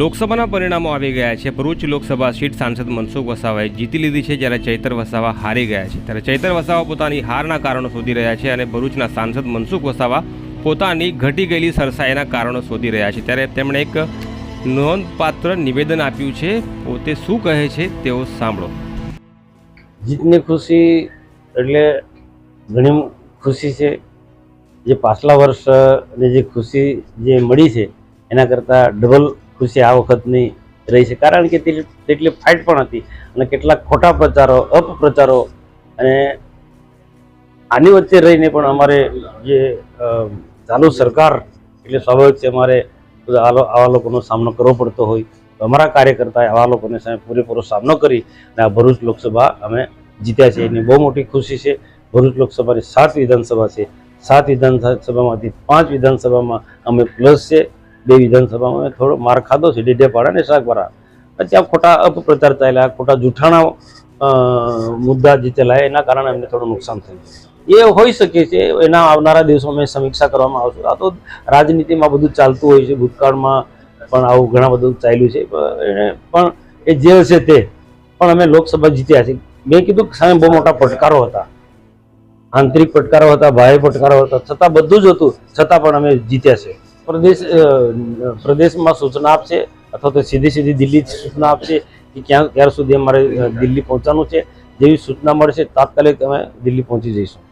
લોકસભાના પરિણામો આવી ગયા છે. ભરૂચ લોકસભા સીટ સાંસદ મનસુખ વસાવાએ જીતી લીધી છે જ્યારે ચૈતર વસાવા હારી ગયા છે. ત્યારે ચૈતર વસાવા પોતાની હારના કારણો શોધી રહ્યા છે અને ભરૂચના સાંસદ મનસુખ વસાવા પોતાની ઘટી ગયેલી સરસાઈના કારણો શોધી રહ્યા છે. ત્યારે તેમણે એક નોંધપાત્ર નિવેદન આપ્યું છે. પોતે શું કહે છે તેઓ સાંભળો. જીતની ખુશી એટલે ઘણી ખુશી છે. જે પાછલા વર્ષની જે ખુશી જે મળી છે, એના કરતાં ડબલ ખુશી આ વખતની રહી છે. કારણ કે તેટલી ફાઇટ પણ હતી અને કેટલાક ખોટા પ્રચારો, અપપ્રચારો અને આની વચ્ચે રહીને પણ અમારે જે ચાલુ સરકાર એટલે સ્વાભાવિક છે અમારે આવા લોકોનો સામનો કરવો પડતો હોય. તો અમારા કાર્યકર્તાએ આવા લોકોને સામે પૂરેપૂરો સામનો કરી અને આ ભરૂચ લોકસભા અમે જીત્યા છે એની બહુ મોટી ખુશી છે. ભરૂચ લોકસભાની સાત વિધાનસભા છે. સાત વિધાનસભામાંથી પાંચ વિધાનસભામાં અમે પ્લસ છે. બે વિધાનસભામાં થોડો માર ખાધો છે ડેડેપાડા અને શાકપારા પછી આ ખોટા અપપ્રચાર ચાલ્યા, ખોટા જૂઠાણા મુદ્દા જે ચલાયા, એના કારણે અમને થોડું નુકસાન થયું. એ હોઈ શકે છે, એના આવનારા દિવસોમાં સમીક્ષા કરવામાં આવશે. આ તો રાજનીતિમાં બધું ચાલતું હોય છે, ભૂતકાળમાં પણ આવું ઘણા બધું ચાલ્યું છે પણ એ જે છે તે. પણ અમે લોકસભા જીત્યા છે મેં કીધું સામે બહુ મોટા પડકારો હતા. આંતરિક પડકારો હતા, બાહ્ય પડકારો હતા. છતાં બધું જ હતું. છતાં પણ અમે જીત્યા છે પ્રદેશ પ્રદેશમાં સૂચના આપશે અથવા તો સીધી સીધી દિલ્હી સૂચના આપશે કે ક્યાં ક્યાર સુધી અમારે દિલ્હી પહોંચવાનું છે. જેવી સૂચના મળશે, તાત્કાલિક અમે દિલ્હી પહોંચી જઈશું.